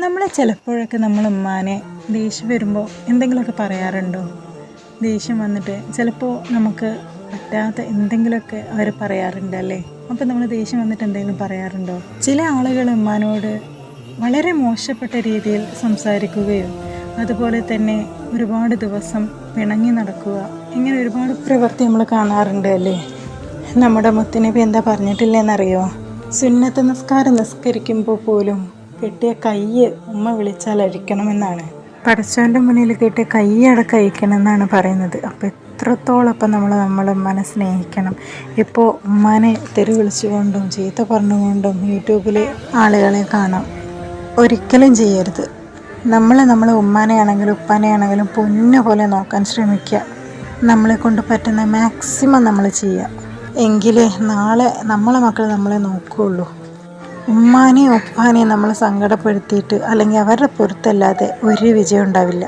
നമ്മൾ ചിലപ്പോഴൊക്കെ നമ്മൾ ഉമ്മാനെ ദേഷ്യം വരുമ്പോൾ എന്തെങ്കിലുമൊക്കെ പറയാറുണ്ടോ? ദേഷ്യം വന്നിട്ട് ചിലപ്പോൾ നമുക്ക് പറ്റാത്ത എന്തെങ്കിലുമൊക്കെ അവർ പറയാറുണ്ട് അല്ലേ? അപ്പോൾ നമ്മൾ ദേഷ്യം വന്നിട്ട് എന്തെങ്കിലും പറയാറുണ്ടോ? ചില ആളുകൾ ഉമ്മാനോട് വളരെ മോശപ്പെട്ട രീതിയിൽ സംസാരിക്കുകയോ അതുപോലെ തന്നെ ഒരുപാട് ദിവസം പിണങ്ങി നടക്കുക ഇങ്ങനെ ഒരുപാട് പ്രവൃത്തി നമ്മൾ കാണാറുണ്ട് അല്ലേ? നമ്മുടെ മുത്തിനെ എന്താ പറഞ്ഞിട്ടില്ലെന്നറിയോ? സുന്നത്ത് നിസ്കാരം നിസ്കരിക്കുമ്പോൾ പോലും കെട്ടിയ കൈ ഉമ്മ വിളിച്ചാൽ അഴിക്കണമെന്നാണ്. പടച്ചവന്റെ മുന്നിൽ കെട്ടിയ കൈയടക്കം അഴിക്കണം എന്നാണ് പറയുന്നത്. അപ്പോൾ എത്രത്തോളം അപ്പം നമ്മൾ നമ്മളെ ഉമ്മനെ സ്നേഹിക്കണം. ഇപ്പോൾ ഉമ്മനെ തെറി വിളിച്ചുകൊണ്ടും ചീത്ത പറഞ്ഞുകൊണ്ടും യൂട്യൂബിൽ ആളുകളെ കാണാം. ഒരിക്കലും ചെയ്യരുത്. നമ്മൾ നമ്മളെ ഉമ്മാനെയാണെങ്കിലും ഉപ്പാനെയാണെങ്കിലും പൊന്നു പോലെ നോക്കാൻ ശ്രമിക്കുക. നമ്മളെ കൊണ്ട് പറ്റുന്ന മാക്സിമം നമ്മൾ ചെയ്യുക. എങ്കിലേ നാളെ നമ്മളെ മക്കൾ നമ്മളെ നോക്കുകയുള്ളൂ. ഉമ്മാനെയും ഉപ്പാനെയും നമ്മൾ സങ്കടപ്പെടുത്തിയിട്ട് അല്ലെങ്കിൽ അവരുടെ പൊരുത്തല്ലാതെ ഒരു വിജയം ഉണ്ടാവില്ല.